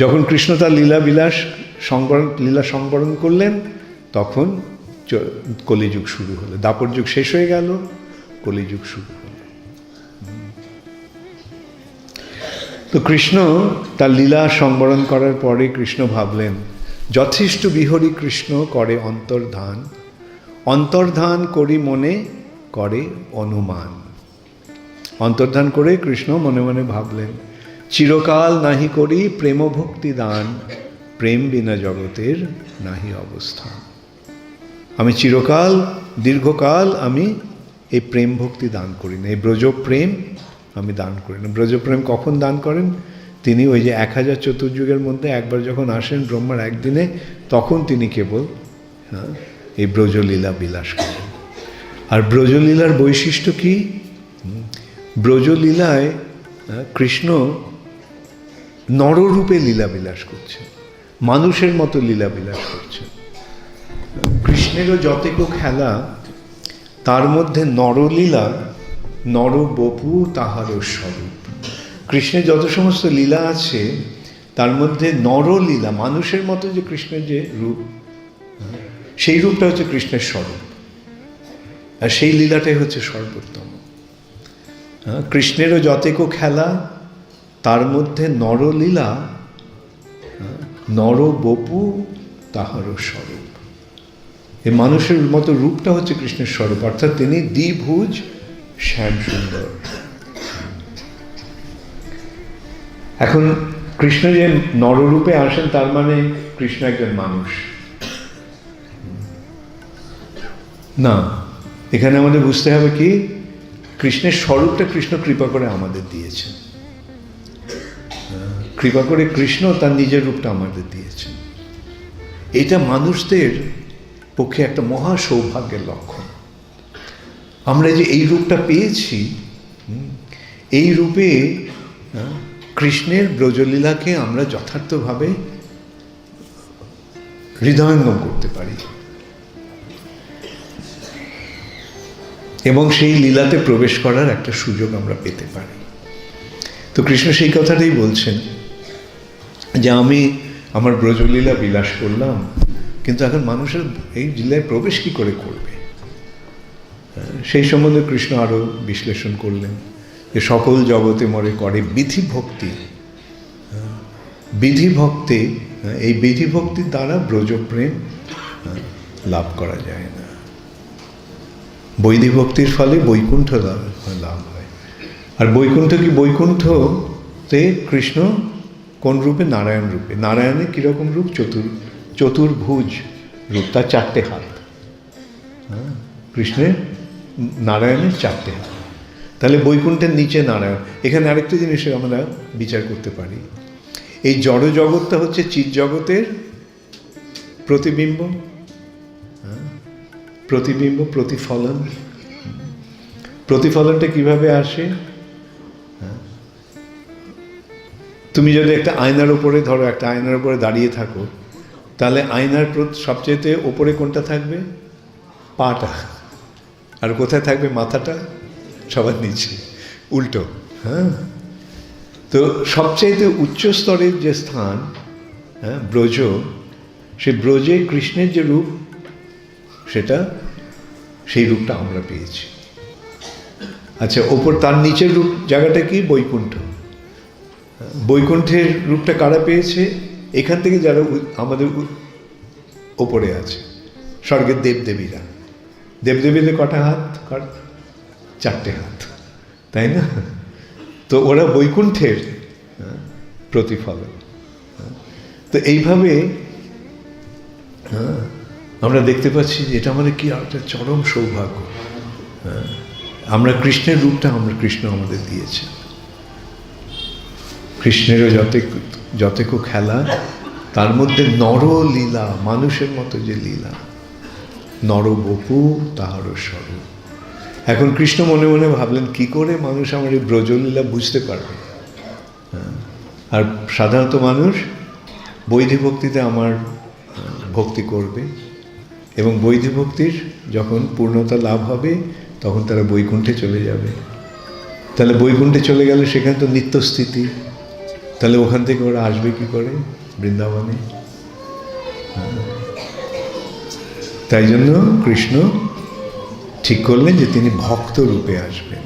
যখন কৃষ্ণ তার লীলা বিলাস সংবরণ, লীলা সংবরণ করলেন, তখন কলিযুগ শুরু হলো। দাপর যুগ শেষ হয়ে গেল, কলিযুগ শুরু হলো। তো কৃষ্ণ তার লীলা সংবরণ করার পরে কৃষ্ণ ভাবলেন, যথেষ্ট বিহরি কৃষ্ণ করে অন্তর্ধান অন্তর্ধান করি মনে করে অনুমান। অন্তর্ধান করে কৃষ্ণ মনে মনে ভাবলেন চিরকাল নাহি করি প্রেম ভক্তি দান প্রেম বিনা জগতের নাহি অবস্থান। আমি চিরকাল দীর্ঘকাল আমি এই প্রেম ভক্তি দান করি না এই ব্রজ প্রেম আমি দান করি না। ব্রজ প্রেম কখন দান করেন? তিনি ওই যে এক হাজার চতুর্যুগের মধ্যে একবার যখন আসেন ব্রহ্মার একদিনে তখন তিনি কেবল হ্যাঁ, এই ব্রজলীলা বিলাস করেন। আর ব্রজলীলার বৈশিষ্ট্য কি? ব্রজলীলায় হ্যাঁ, কৃষ্ণ নররূপে লীলা বিলাস করছে। মানুষের মতো লীলা বিলাস করছে। কৃষ্ণেরও যতেক খেলা তার মধ্যে নরলীলা নরবপু তাহারও স্বরূপ। কৃষ্ণের যত সমস্ত লীলা আছে তার মধ্যে নরলীলা মানুষের মতো যে কৃষ্ণের যে রূপ সেই রূপটা হচ্ছে কৃষ্ণের স্বরূপ। আর সেই লীলাটাই হচ্ছে সর্বোত্তম। হ্যাঁ, কৃষ্ণেরও যতেক খেলা তার মধ্যে নরলীলা, নরবপু তাহারও স্বরূপ। এই মানুষের মতো রূপটা হচ্ছে কৃষ্ণের স্বরূপ, অর্থাৎ তিনি দ্বিভুজ শ্যাম সুন্দর। এখন কৃষ্ণ যে নররূপে আসেন, তার মানে কৃষ্ণ একজন মানুষ। না, এখানে আমাদের বুঝতে হবে কি, কৃষ্ণের স্বরূপটা কৃষ্ণ কৃপা করে আমাদের দিয়েছেন। কৃপা করে কৃষ্ণ তার নিজের রূপটা আমাদের দিয়েছেন। এটা মানুষদের পক্ষে একটা মহা সৌভাগ্যের লক্ষণ। আমরা যে এই রূপটা পেয়েছি এই রূপে কৃষ্ণের ব্রজলীলাকে আমরা যথার্থভাবে হৃদয়ঙ্গম করতে পারি। এবং সেই লীলাতে প্রবেশ করার একটা সুযোগ আমরা পেতে পারি। তো কৃষ্ণ সেই কথাটাই বলছেন যে আমি আমার ব্রজলীলা বিলাস করলাম, কিন্তু এখন মানুষের এই লীলায় প্রবেশ কি করে করবে? সেই সম্বন্ধে কৃষ্ণ আরও বিশ্লেষণ করলেন যে সকল জগতে মরে করে বিধি ভক্তি। বিধি ভক্তি, এই বিধি ভক্তির দ্বারা ব্রজপ্রেম, লাভ করা যায় না। বৈধি ভক্তির ফলে বৈকুণ্ঠ লাভ হয়। আর বৈকুণ্ঠ কি বৈকুণ্ঠতে কৃষ্ণ কোন রূপে? নারায়ণ রূপে। নারায়ণের কীরকম রূপ? চতুর, চতুর্ভুজ রূপ, তার চারটে হাত। হ্যাঁ কৃষ্ণের নারায়ণের চারটে হাত। তাহলে বৈকুণ্ঠের নিচে নারায়ণ। এখানে আরেকটা জিনিস আমরা বিচার করতে পারি। এই জড় জগৎটা হচ্ছে চিৎ জগতের প্রতিবিম্ব। হ্যাঁ? প্রতিবিম্ব, প্রতিফলন। প্রতিফলনটা কীভাবে আসে? তুমি যদি একটা আয়নার উপরে ধরো, একটা আয়নার উপরে দাঁড়িয়ে থাকো, তাহলে আয়নার সবচেয়েতে ওপরে কোনটা থাকবে? পাটা। আর কোথায় থাকবে মাথাটা? সবার নিচে। উল্টো হ্যাঁ? তো সবচাইতে উচ্চ স্তরের যে স্থান হ্যাঁ ব্রজ সে ব্রজে কৃষ্ণের যে রূপ, সেটা, সেই রূপটা আমরা পেয়েছি। আচ্ছা ওপর তার নিচের রূপ জায়গাটা কি? বৈকুণ্ঠ। বৈকুণ্ঠের রূপটা কারা পেয়েছে? এখান থেকে যারা আমাদের ওপরে আছে। স্বর্গের দেবদেবীরা। দেবদেবীদের কটা হাত? চারটে হাত। তাই না? তো ওরা বৈকুণ্ঠের প্রতিফলন। হ্যাঁ। তো এইভাবে আমরা দেখতে পাচ্ছি যে এটা আমাদের কি একটা চরম সৌভাগ্য। আমরা কৃষ্ণের রূপটা আমরা কৃষ্ণ আমাদের দিয়েছে। কৃষ্ণেরও যত যতেক খেলা তার মধ্যে নরলীলা মানুষের মতো যে লীলা। নর নরবপু তাহারও স্বরূপ। এখন কৃষ্ণ মনে মনে ভাবলেন কি করে মানুষ আমার এই ব্রজলীলা বুঝতে পারবে? হ্যাঁ, আর সাধারণত মানুষ বৈধি ভক্তিতে আমার ভক্তি করবে এবং বৈধি ভক্তির যখন পূর্ণতা লাভ হবে তখন তারা বৈকুণ্ঠে চলে যাবে। তাহলে বৈকুণ্ঠে চলে গেলে সেখানে তো নিত্যস্থিতি। তাহলে ওখান থেকে ওরা আসবে কি করে? বৃন্দাবনে? তাই জন্য কৃষ্ণ ঠিক করলেন যে তিনি ভক্ত রূপে আসবেন।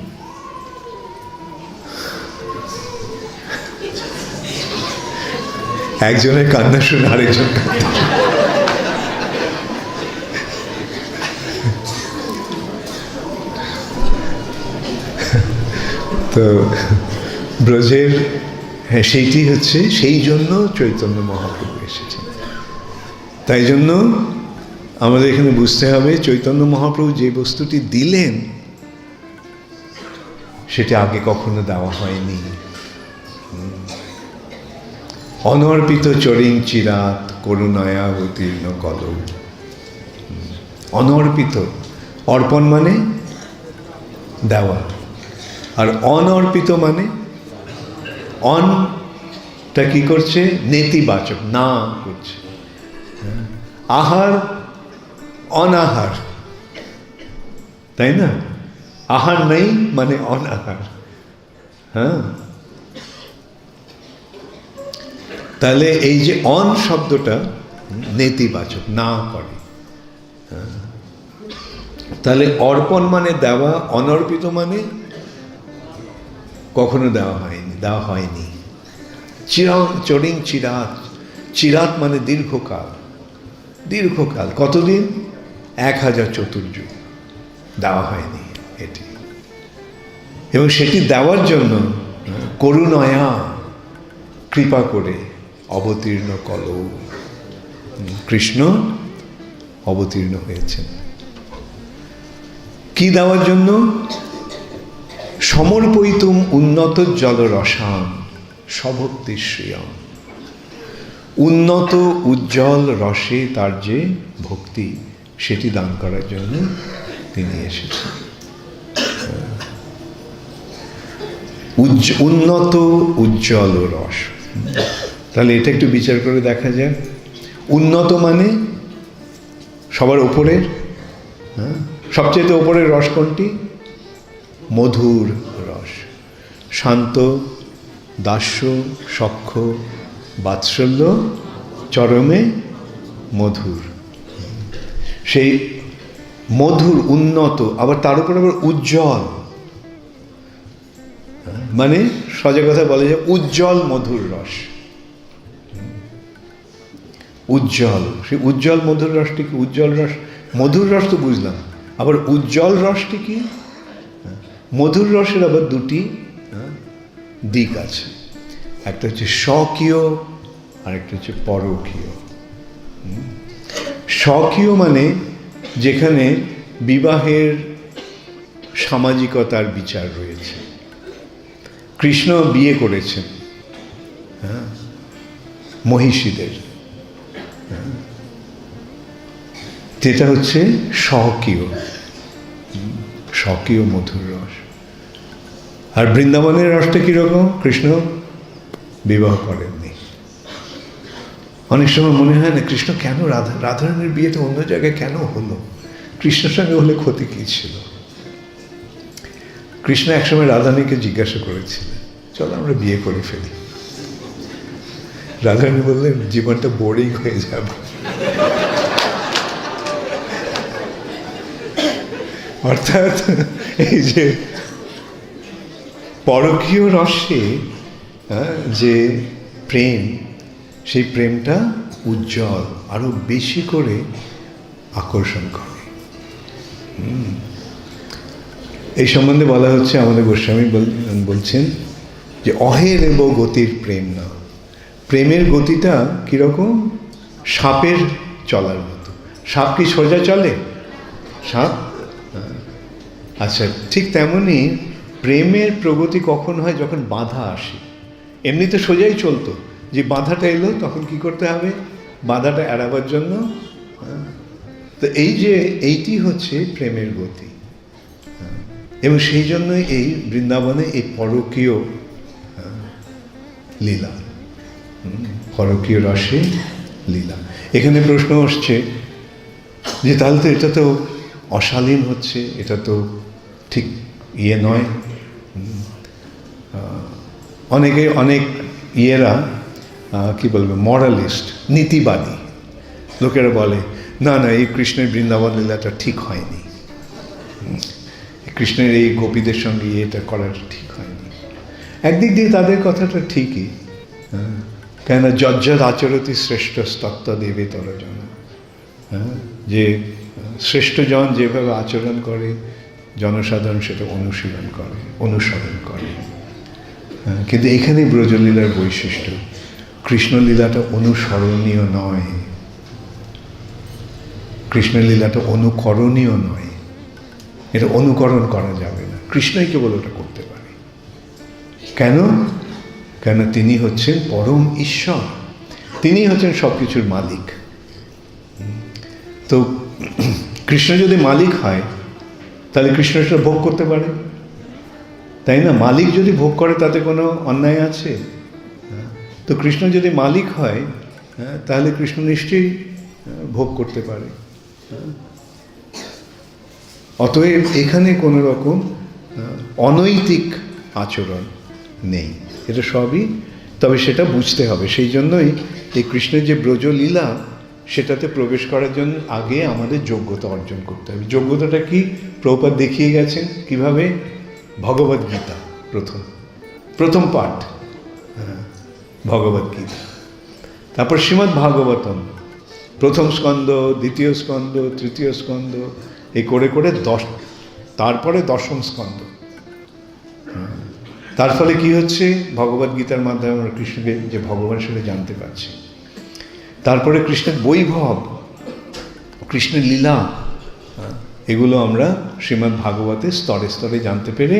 একজনের কান্না শুনে আরেকজন তো ব্রজের হ্যাঁ সেইটি হচ্ছে সেই জন্য চৈতন্য মহাপ্রভু এসেছেন। তাই জন্য আমাদের এখানে বুঝতে হবে, চৈতন্য মহাপ্রভু যে বস্তুটি দিলেন, সেটি আগে কখনো দেওয়া হয়নি। অনর্পিত চরিং চিরাত করুণায়া অতীর্ণ কল অনর্পিত, অর্পণ মানে দেওয়া। আর অনর্পিত মানে অনটা কি করছে? নেতিবাচক, না করছে। হ্যাঁ। আহার, অনাহার। তাই না? আহার নেই মানে অনাহার। হ্যাঁ? তাহলে এই যে অন শব্দটা নেতিবাচক, না করে। হ্যাঁ। তাহলে অর্পণ মানে দেওয়া, অনর্পিত মানে কখনো দেওয়া হয়নি। দেওয়া হয়নি। চিরা চরিং, চিরাত চিরাত মানে দীর্ঘকাল। দীর্ঘকাল, কতদিন? এক হাজার চতুর্যুগ দেওয়া হয়নি এটি। এবং সেটি দেওয়ার জন্য করুণয়া, কৃপা করে অবতীর্ণ কল। কৃষ্ণ অবতীর্ণ হয়েছেন। কি দেওয়ার জন্য? সমর্পয়িতুম উন্নত জলরসাম, সভক্তি শ্রিয়ম। উন্নত উজ্জ্বল রসে তার যে ভক্তি, সেটি দান করার জন্য তিনি এসেছেন। উন্নত উজ্জ্বল রস। তাহলে এটা একটু বিচার করে দেখা যায় উন্নত মানে সবার ওপরের? হ্যাঁ? সবচেয়ে ওপরের রস কোনটি? মধুর রস। শান্ত, দাস্য, সক্ষ, বাৎসল্য, চরমে মধুর। সেই মধুর, উন্নত, আবার তার উপর আবার উজ্জ্বল। মানে সজা কথা বলে যে উজ্জ্বল মধুর রস। উজ্জ্বল, সেই উজ্জ্বল মধুর রসটি কি? উজ্জ্বল রস, মধুর রস তো বুঝলাম, আবার উজ্জ্বল রসটি কি? মধুর রসের আবার দুটি দিক আছে। একটা হচ্ছে স্বকীয় আর একটা হচ্ছে পরকীয়। স্বকীয় মানে যেখানে বিবাহের সামাজিকতার বিচার রয়েছে। কৃষ্ণ বিয়ে করেছেন হ্যাঁ মহিষীদের। যেটা হচ্ছে স্বকীয়। স্বকীয় মধুর রস। আর বৃন্দাবনের রসটা কীরকম? কৃষ্ণ বিবাহ করেননি। অনেক সময় মনে হয় না, কৃষ্ণ কেন রাধা, রাধারানীর বিয়েটা অন্য জায়গায় কেন হলো? কৃষ্ণের সঙ্গে হলে ক্ষতি কী ছিল? কৃষ্ণ একসময় রাধারানীকে জিজ্ঞাসা করেছিলেন, চলো আমরা বিয়ে করে ফেলি। রাধারানী বললেন, জীবনটা বোরিং হয়ে যাবে। অর্থাৎ এই যে পরকীয় রসে যে প্রেম, সেই প্রেমটা উজ্জ্বল, আরও বেশি করে আকর্ষণ করে। এই সম্বন্ধে বলা হচ্ছে, আমাদের গোস্বামী বল- বলছেন যে, অহের এব গতির প্রেম না। প্রেমের গতিটা কীরকম? সাপের চলার মতো। সাপ কি সোজা চলে? সাপ। আচ্ছা ঠিক তেমনই প্রেমের প্রগতি কখন হয় যখন বাধা আসে? এমনি তো সোজাই চলতো। যে বাধাটা এলো তখন কি করতে হবে? বাধাটা এড়াবার জন্য হ্যাঁ, তো এই যে এইটি হচ্ছে প্রেমের গতি। হ্যাঁ, এবং সেই জন্যই এই বৃন্দাবনে এই পরকীয় হ্যাঁ, লীলা। পরকীয় রসে লীলা। এখানে প্রশ্ন আসছে যে তাহলে তো এটা তো অশালীন হচ্ছে এটা তো ঠিক ইয়ে নয়। অনেকে অনেক ইয়েরা কি বলবে মরালিস্ট নীতিবাদী। লোকেরা বলে না না এই কৃষ্ণের বৃন্দাবন লীলাটা ঠিক হয়নি। কৃষ্ণের এই গোপীদের সঙ্গে এটা করাটা ঠিক হয়নি। একদিক দিয়ে তাদের কথাটা ঠিকই হ্যাঁ, কেন যজ্জত আচরতি শ্রেষ্ঠ তত্ত্ব দেবে তরজন হ্যাঁ। যে শ্রেষ্ঠজন যেভাবে আচরণ করে জনসাধারণ সেটা অনুশীলন করে অনুসরণ করে। হ্যাঁ, কিন্তু এখানে ব্রজলীলার বৈশিষ্ট্য কৃষ্ণলীলাটা অনুসরণীয় নয়। কৃষ্ণলীলাটা অনুকরণীয় নয়। এটা অনুকরণ করা যাবে না। কৃষ্ণই কেবল ওটা করতে পারে। কেন? কেন তিনি হচ্ছেন পরম ঈশ্বর। তিনি হচ্ছেন সব কিছুর মালিক। তো কৃষ্ণ যদি মালিক হয় তাহলে কৃষ্ণ ভোগ করতে পারে। তাই না? মালিক যদি ভোগ করে তাতে কোনো অন্যায় আছে? হ্যাঁ, তো কৃষ্ণ যদি মালিক হয় হ্যাঁ, তাহলে কৃষ্ণ নিশ্চয়ই হ্যাঁ, ভোগ করতে পারে। হ্যাঁ। অতএব এখানে কোনো রকম অনৈতিক আচরণ নেই। এটা সবই তবে সেটা বুঝতে হবে। সেই জন্যই এই কৃষ্ণের যে ব্রজলীলা সেটাতে প্রবেশ করার জন্য আগে আমাদের যোগ্যতা অর্জন করতে হবে। যোগ্যতাটা কি? প্রপাত দেখিয়ে গেছেন কীভাবে? ভগবদ গীতা প্রথম। প্রথম পাঠ। হ্যাঁ, ভগবদ গীতা। তারপর শ্রীমদ্ ভাগবতম। প্রথম স্কন্দ দ্বিতীয় স্কন্দ তৃতীয় স্কন্দ এই করে করে দশ তারপরে দশম স্কন্দ হ্যাঁ। তার ফলে কি হচ্ছে? ভগবদ গীতার মাধ্যমে আমরা কৃষ্ণকে যে ভগবান সেটা জানতে পারছি। তারপরে কৃষ্ণের বৈভব কৃষ্ণের লীলা হ্যাঁ, এগুলো আমরা শ্রীমদ্ ভাগবতের স্তরে স্তরে জানতে পেরে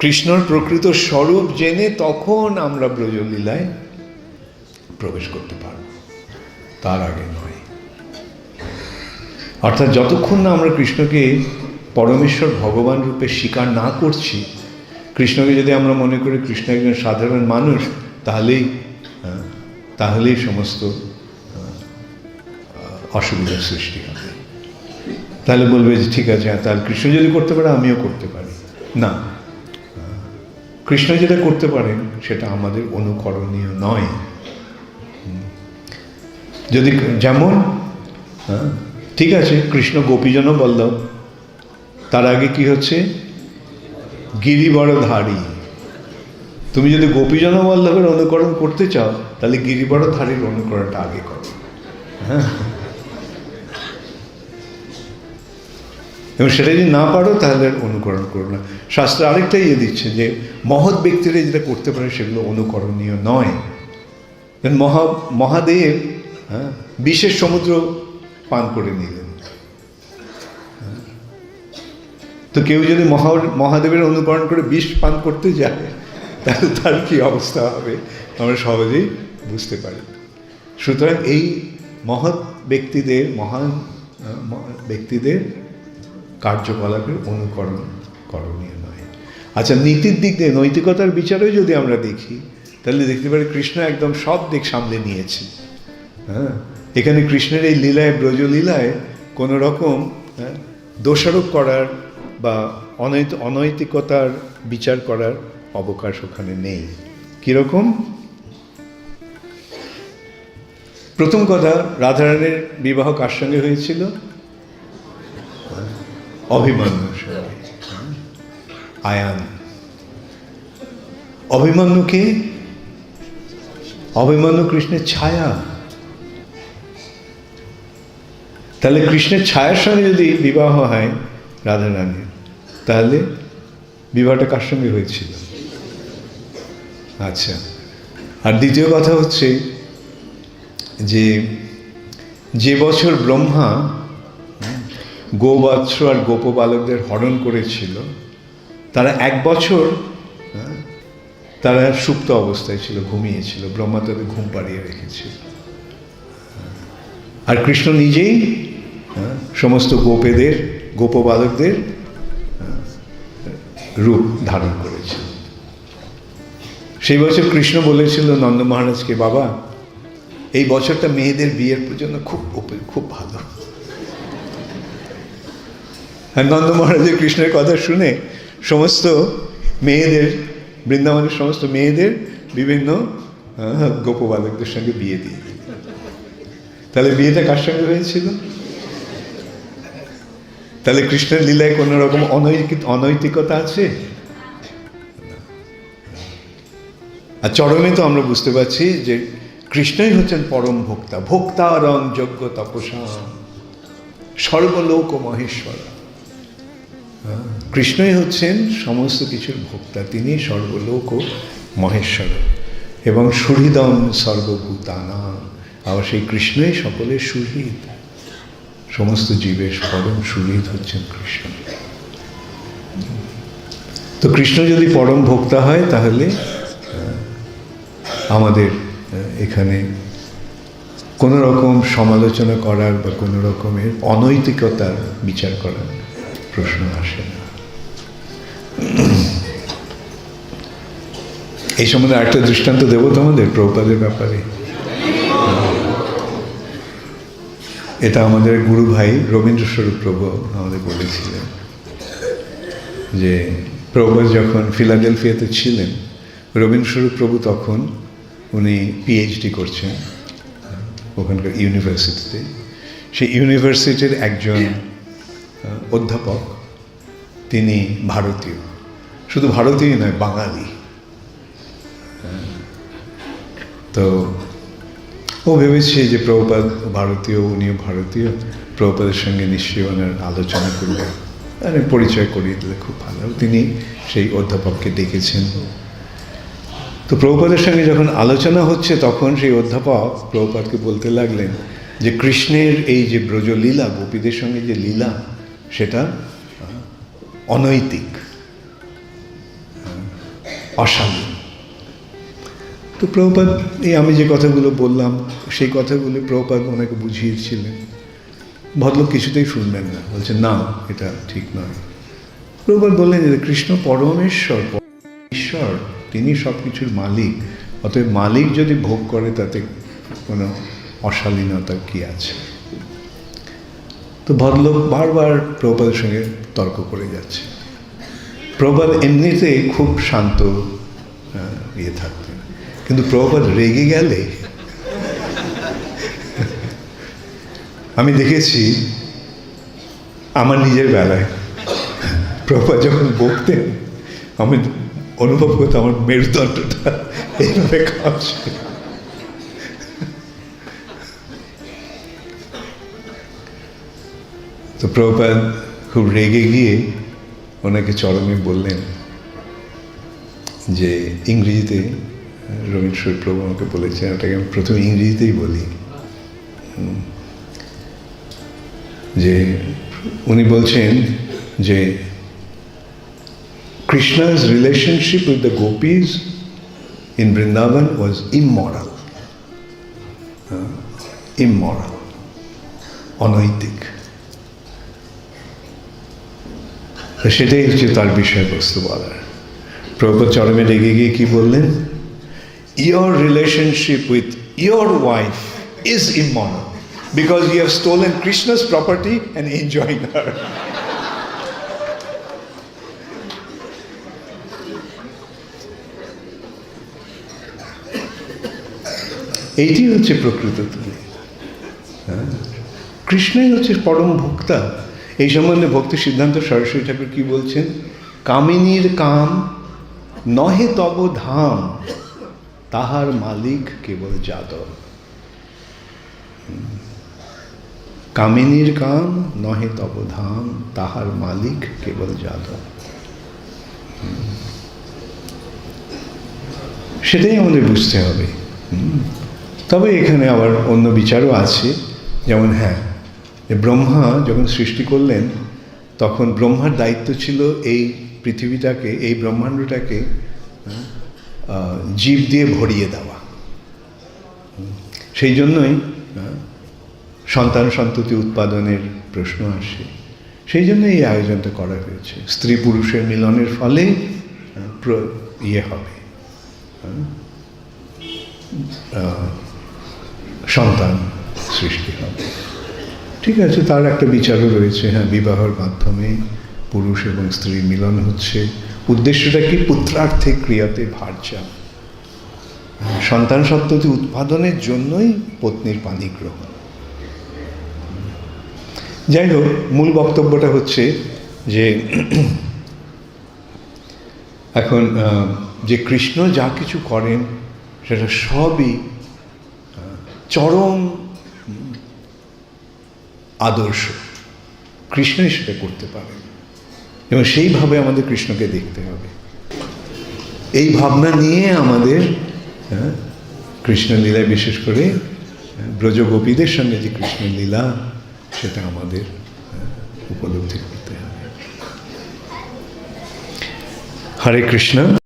কৃষ্ণর প্রকৃত স্বরূপ জেনে তখন আমরা ব্রজলীলায় প্রবেশ করতে পারব। তার আগে নয়। অর্থাৎ যতক্ষণ না আমরা কৃষ্ণকে পরমেশ্বর ভগবান রূপে স্বীকার না করছি কৃষ্ণকে যদি আমরা মনে করি কৃষ্ণ একজন সাধারণ মানুষ তাহলেই আহ, তাহলেই সমস্ত অসুবিধার সৃষ্টি হবে। তাহলে বলবে যে ঠিক আছে তাহলে কৃষ্ণ যদি করতে পারে, আমিও করতে পারি। না। কৃষ্ণ যেটা করতে পারেন, সেটা আমাদের অনুকরণীয় নয়। যদি যেমন ঠিক আছে, কৃষ্ণ গোপীজন বল্লভ তার আগে কি হচ্ছে? গিরিবরধারী। তুমি যদি গোপীজন বল্লভের অনুকরণ করতে চাও, তাহলে গিরিবরধারীর অনুকরণটা আগে করো। হ্যাঁ। এবং সেটা যদি না পারো, তাহলে অনুকরণ করো না। শাস্ত্র আরেকটা ইয়ে দিচ্ছে যে, মহৎ ব্যক্তিরা যেটা করতে পারে সেগুলো অনুকরণীয় নয়। মহা, মহাদেব হ্যাঁ বিশেষ সমুদ্র পান করে নিলেন। হ্যাঁ। তো কেউ যদি মহা, মহাদেবের অনুকরণ করে বিষ পান করতে যায় তাহলে তার কি অবস্থা হবে? আমরা সহজেই বুঝতে পারি। সুতরাং এই মহৎ ব্যক্তিদের মহান ব্যক্তিদের কার্যকলাপের অনুকরণ করণীয় নয়। আচ্ছা নীতির দিক দিয়ে নৈতিকতার বিচারেও যদি আমরা দেখি তাহলে দেখতে পারি কৃষ্ণ একদম সব দিক সামলে নিয়েছে। হ্যাঁ? এখানে কৃষ্ণের এই লীলায় ব্রজলীলায় কোনো রকম হ্যাঁ, দোষারোপ করার বা অনৈত অনৈতিকতার বিচার করার অবকাশ ওখানে নেই। কীরকম? প্রথম কথা, রাধারানীর বিবাহ কার সঙ্গে হয়েছিল? অভিমন্যুর সঙ্গে। আয়ান। অভিমন্যুকে অভিমন্যু কৃষ্ণের ছায়া। তাহলে কৃষ্ণের ছায়ার সঙ্গে যদি বিবাহ হয় রাধা রানীর তাহলে বিবাহটা কার সঙ্গে হয়েছিল? আচ্ছা। আর দ্বিতীয় কথা হচ্ছে যে যে বছর ব্রহ্মা গোবৎস আর গোপবালকদের হরণ করেছিল, তারা এক বছর তারা সুপ্ত অবস্থায় ছিল, ঘুমিয়েছিল, ব্রহ্মা তাদের ঘুম পাড়িয়ে রেখেছিল। আর কৃষ্ণ নিজেই সমস্ত গোপেদের, গোপবালকদের রূপ ধারণ করেছিল সেই বছর কৃষ্ণ বলেছিল নন্দ মহারাজকে, বাবা, এই বছরটা মেয়েদের বিয়ের জন্য খুব খুব ভালো। আর নন্দ মহারাজের কৃষ্ণের কথা শুনে সমস্ত মেয়েদের, বৃন্দাবনের সমস্ত মেয়েদের বিভিন্ন গোপবালকদের সঙ্গে বিয়ে দিয়ে দিল। তাহলে বিয়েটা কার সঙ্গে হয়েছিল? তাহলে কৃষ্ণের লীলায় কোনো রকম অনৈতিক অনৈতিকতা আছে? আর চরমে তো আমরা বুঝতে পারছি যে কৃষ্ণই হচ্ছেন পরম ভোক্তা। ভোক্তা রং যজ্ঞ তপসা সর্বলোক মহেশ্বর। হ্যাঁ, কৃষ্ণই হচ্ছেন সমস্ত কিছুর ভোক্তা। তিনি সর্বলোক ও মহেশ্বর। এবং সুহৃদম সর্বভূতানা। আবার সেই কৃষ্ণই সকলের সুহৃদ। সমস্ত জীবের পরম সুহৃদ হচ্ছেন কৃষ্ণ। তো কৃষ্ণ যদি পরম ভোক্তা হয় তাহলে আমাদের এখানে কোনো রকম সমালোচনা করার বা কোনো রকমের অনৈতিকতার বিচার করার প্রশ্ন আসে না। এই সম্বন্ধে আরেকটা দৃষ্টান্ত দেবো তোমাদের, প্রভুপাদের ব্যাপারে। এটা আমাদের গুরু ভাই রবীন্দ্র স্বরূপ প্রভু আমাদের বলেছিলেন যে প্রভুপাদ যখন ফিলাডেলফিয়াতে ছিলেন রবীন্দ্র স্বরূপ প্রভু তখন উনি পিএইচডি করছেন ওখানকার ইউনিভার্সিটিতে সেই ইউনিভার্সিটির একজন অধ্যাপক, তিনি ভারতীয়। শুধু ভারতীয় নয়, বাঙালি। তো ও ভেবেছে যে প্রভুপাদ ভারতীয়, উনিও ভারতীয়। প্রভুপাদের সঙ্গে নিশ্চয়ই ওনার আলোচনা করবে। পরিচয় করিয়ে দিলে খুব ভালো। তিনি সেই অধ্যাপককে ডেকেছেন। তো প্রভুপাদের সঙ্গে যখন আলোচনা হচ্ছে, তখন সেই অধ্যাপক প্রভুপাদকে বলতে লাগলেন যে কৃষ্ণের এই যে ব্রজলীলা, গোপীদের সঙ্গে যে লীলা, সেটা অনৈতিক অশালীন তো প্রভুপাদ, এই আমি যে কথাগুলো বললাম, সেই কথাগুলো প্রভুপাদ ওনাকে বুঝিয়েছিলেন। ভদ্রলোক কিছুতেই শুনবেন না। বলছে না, এটা ঠিক নয়। প্রভুপাদ বললেন যে, কৃষ্ণ পরমেশ্বর ঈশ্বর তিনি সব কিছুর মালিক। অতএব মালিক যদি ভোগ করে, তাতে কোনো অশালীনতা কি আছে? তো ভদ্রলোক বারবার প্রভুপাদের সঙ্গে তর্ক করে যাচ্ছে। প্রভুপাদ এমনিতে খুব শান্ত ইয়ে থাকতেন কিন্তু প্রভুপাদ রেগে গেলে, আমি দেখেছি, আমার নিজের বেলায় প্রভুপাদ যখন বকতেন, আমি অনুভব করতাম আমার মেরুদণ্ডটা এইভাবে কাঁপছে। তো প্রভুপাদ খুব রেগে গিয়ে ওনাকে চরমে বললেন যে, ইংরেজিতে, রবীন্দ্র প্রভু আমাকে বলেছেন, ওটাকে আমি প্রথমে ইংরেজিতেই বলি। যে, উনি বলছেন যে কৃষ্ণা's relationship with the gopis in Vrindavan was immoral. Uh, immoral. অনৈতিক তো সেটাই হচ্ছে তার বিষয়বস্তু বলার প্রভুপদ চরমে রেগে গিয়ে কি বললেন your relationship with your wife is immoral because you have stolen Krishna's property and enjoying her এইটি হচ্ছে প্রকৃত তুমি। হ্যাঁ? কৃষ্ণই হচ্ছে পরম ভোক্তা। এই সম্বন্ধে ভক্তি সিদ্ধান্ত সরস্বতী ঠাকুর কি বলছেন? কামিনীর কাম নহে তব ধাম, তাহার মালিক কেবল যাদব। কামিনীর কাম নহে তব ধাম, তাহার মালিক কেবল যাদব। সেটাই আমাদের বুঝতে হবে। তবে এখানে আবার অন্য বিচারও আছে, যেমন হ্যাঁ ব্রহ্মা যখন সৃষ্টি করলেন, তখন ব্রহ্মার দায়িত্ব ছিল এই পৃথিবীটাকে, এই ব্রহ্মাণ্ডটাকে জীব দিয়ে ভরিয়ে দেওয়া। সেই জন্যই সন্তান সন্ততি উৎপাদনের প্রশ্ন আসে। সেই জন্য এই আয়োজনটা করা হয়েছে। স্ত্রী পুরুষের মিলনের ফলে ইয়ে হবে। সন্তান সৃষ্টি হবে ঠিক আছে, তার একটা বিচারও রয়েছে। হ্যাঁ বিবাহের মাধ্যমে পুরুষ এবং স্ত্রীর মিলন হচ্ছে। উদ্দেশ্যটা কি? পুত্রার্থে ক্রিয়াতে ভার্যা সন্তান সন্ততি উৎপাদনের জন্যই পত্নীর পানি গ্রহণ। যাই হোক, মূল বক্তব্যটা হচ্ছে যে এখন যে কৃষ্ণ যা কিছু করেন, সেটা সবই চরম আদর্শ কৃষ্ণই সেটা করতে পারেন এবং সেইভাবে আমাদের কৃষ্ণকে দেখতে হবে। এই ভাবনা নিয়ে আমাদের হ্যাঁ, কৃষ্ণলীলায় বিশেষ করে হ্যাঁ, ব্রজগোপীদের সঙ্গে যে কৃষ্ণলীলা সেটা আমাদের হ্যাঁ, উপলব্ধি করতে হবে। হরে কৃষ্ণ।